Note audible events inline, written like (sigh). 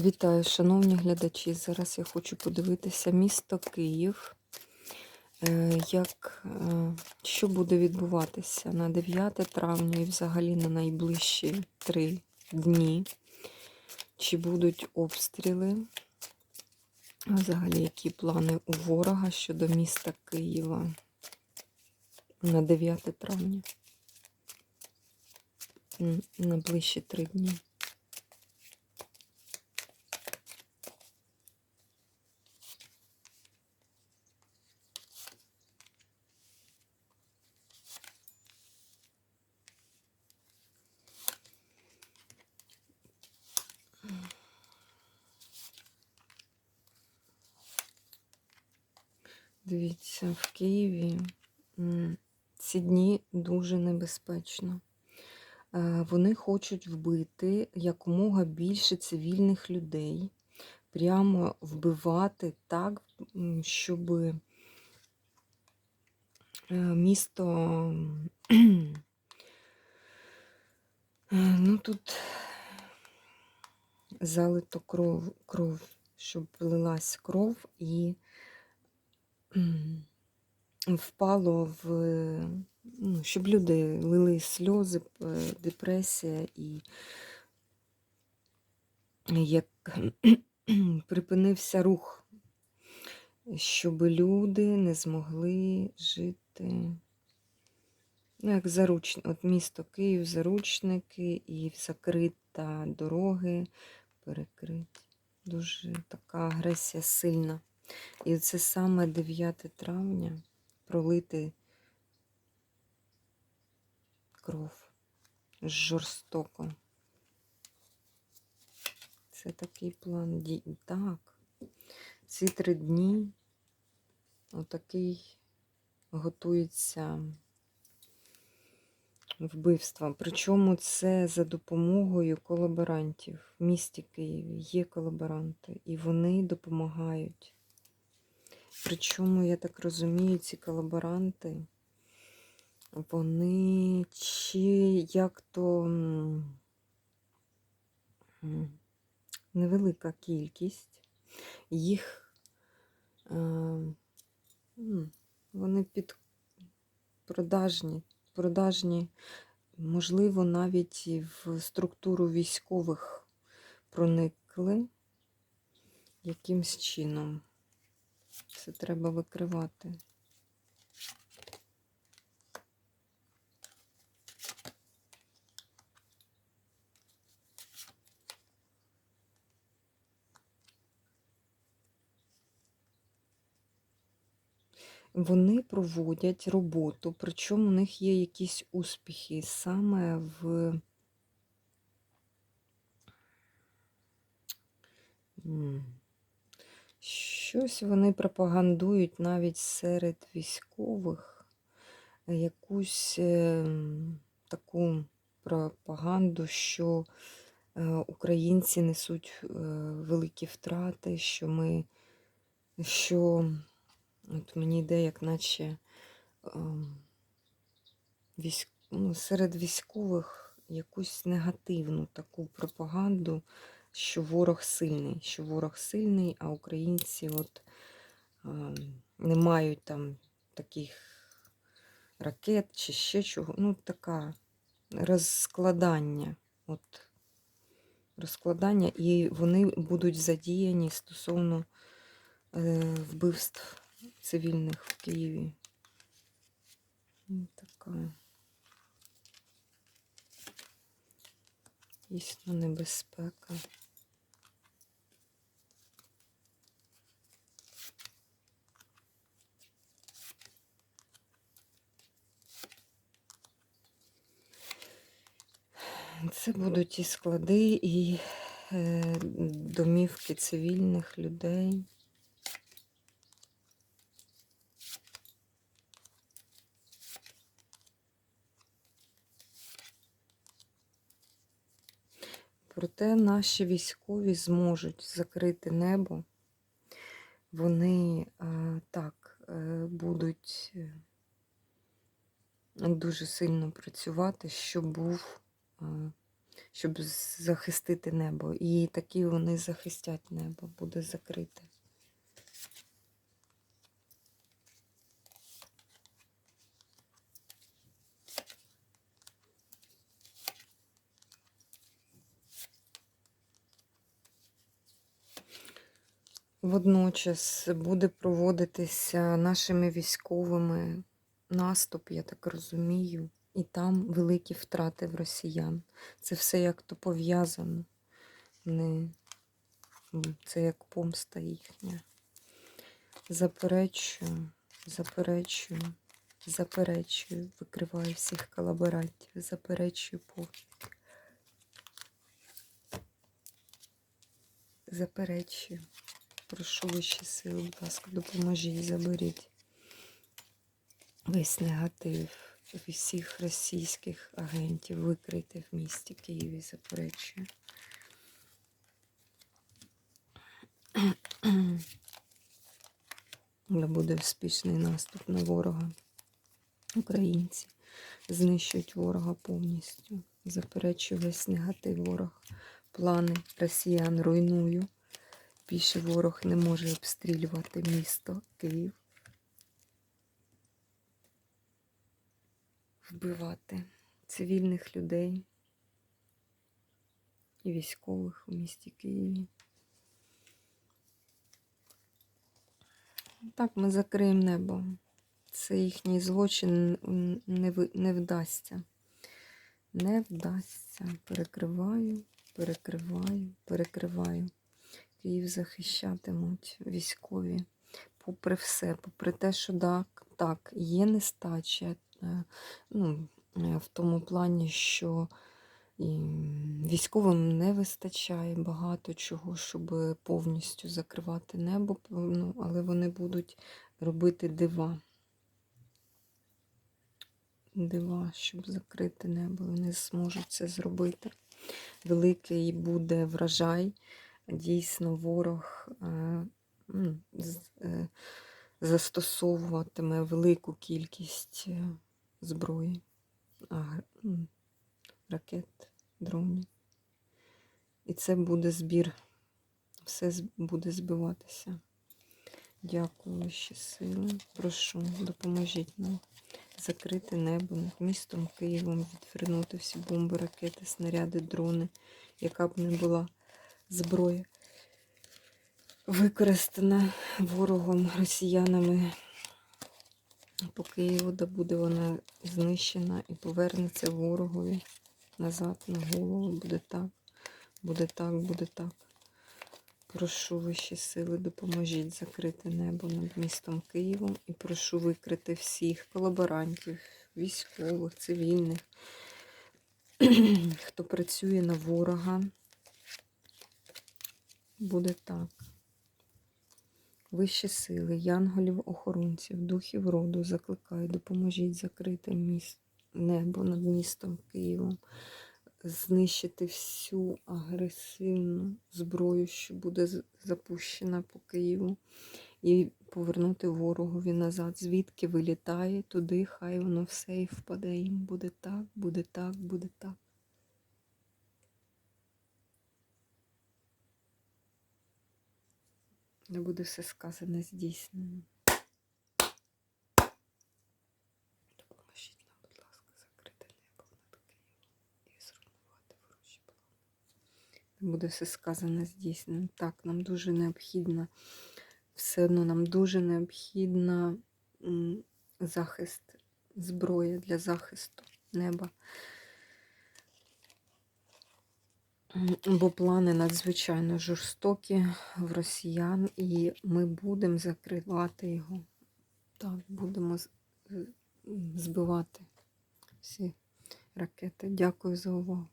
Вітаю, шановні глядачі. Зараз я хочу подивитися місто Київ. Е, Як, е, що буде відбуватися на 9 травня і взагалі на найближчі три дні? Чи будуть обстріли? Взагалі, які плани у ворога щодо міста Києва на 9 травня? На ближчі три дні. Дивіться, в Києві ці дні дуже небезпечно. Е, Вони хочуть вбити якомога більше цивільних людей, прямо вбивати так, щоб е, місто. е, Ну тут залито кров, кров, щоб лилась кров і впало в, ну, щоб люди лили сльози, депресія і як (clears throat) припинився рух, щоб люди не змогли жити. Ну, як заруч... От місто Київ, заручники і закрита дороги, перекриті. Дуже така агресія сильна. І це саме 9 травня пролити кров жорстоко. Це такий план дій. Так. Ці три дні отакий готується вбивства. Причому це за допомогою колаборантів. В місті Києві є колаборанти, і вони допомагають. Причому, я так розумію, ці колаборанти, вони чи як то невелика кількість, їх е, вони під продажні, продажні, можливо, навіть в структуру військових проникли якимсь чином. Це треба викривати. Вони проводять роботу, причому у них є якісь успіхи саме в М. щось вони пропагандують навіть серед військових е, якусь е, таку пропаганду, що е, українці несуть е, великі втрати, що ми, що от мені йде, як наче ем, військ... ну, серед військових якусь негативну таку пропаганду, що ворог сильний, що ворог сильний, а українці от не мають там таких ракет чи ще чого. Ну, така розкладання. От розкладання, і вони будуть задіяні стосовно е, вбивств цивільних в Києві. Така дійсно небезпека. Це будуть і склади, і е, домівки цивільних людей. Проте наші військові зможуть закрити небо. Вони е, так е, будуть е, дуже сильно працювати, щоб був щоб захистити небо. І такі вони захистять небо, буде закрите. Водночас буде проводитися нашими військовими наступ, я так розумію, і там великі втрати в росіян. Це все як то пов'язано. Не... Це як помста їхня. Заперечую, заперечую, заперечую, викриваю всіх колаборантів, заперечую повністю. Заперечую. Прошу вищі сили, будь ласка, допоможіть, заберіть весь негатив всіх російських агентів, викрийте в місті Києві, заперечую. Да буде успішний наступ на ворога. Українці знищують ворога повністю. Заперечую весь негатив ворог. Плани росіян руйную. Більше ворог не може обстрілювати місто Київ. Вбивати цивільних людей і військових у місті Києві. Так, ми закриємо небо. Це їхній злочин не, не вдасться. Не вдасться. Перекриваю, перекриваю, перекриваю. Київ захищатимуть військові. Попри все, попри те, що так, так є нестача. е, Ну, е, в тому плані, що військовим не вистачає багато чого, щоб повністю закривати небо, ну, але вони будуть робити дива. Дива, щоб закрити небо. Вони зможуть це зробити. Великий буде врожай. Дійсно, ворог е, з- е, застосовуватиме велику кількість е, зброї, ракет, дронів. І це буде збір. Все буде збиватися. Дякую, вищі сили. Прошу, допоможіть нам закрити небо над містом Києвом, відвернути всі бомби, ракети, снаряди, дрони, яка б не була зброя, використана ворогом, росіянами по Києву, де буде вона знищена і повернеться ворогові назад на голову. Буде так, буде так, буде так. Прошу вищі сили, допоможіть закрити небо над містом Києвом і прошу викрити всіх колаборантів, військових, цивільних, (clears throat) хто працює на ворога. Буде так. Вищі сили, янголів, охоронців, духів роду закликаю, допоможіть закрити міст, небо над містом Києвом, знищити всю агресивну зброю, що буде запущена по Києву, і повернути ворогові назад. Звідки вилітає, туди хай воно все і впаде. Їм буде так, буде так, буде так. Не буде все сказане здійснено. Допоможіть нам, будь ласка, закрити небо над Києвом і зруйнувати ворожі плани. Не буде все сказане здійснено. Так, нам дуже необхідно, все одно нам дуже необхідно захист, зброя для захисту неба. Бо плани надзвичайно жорстокі в росіян, і ми будемо закривати його. Так, будемо збивати всі ракети. Дякую за увагу.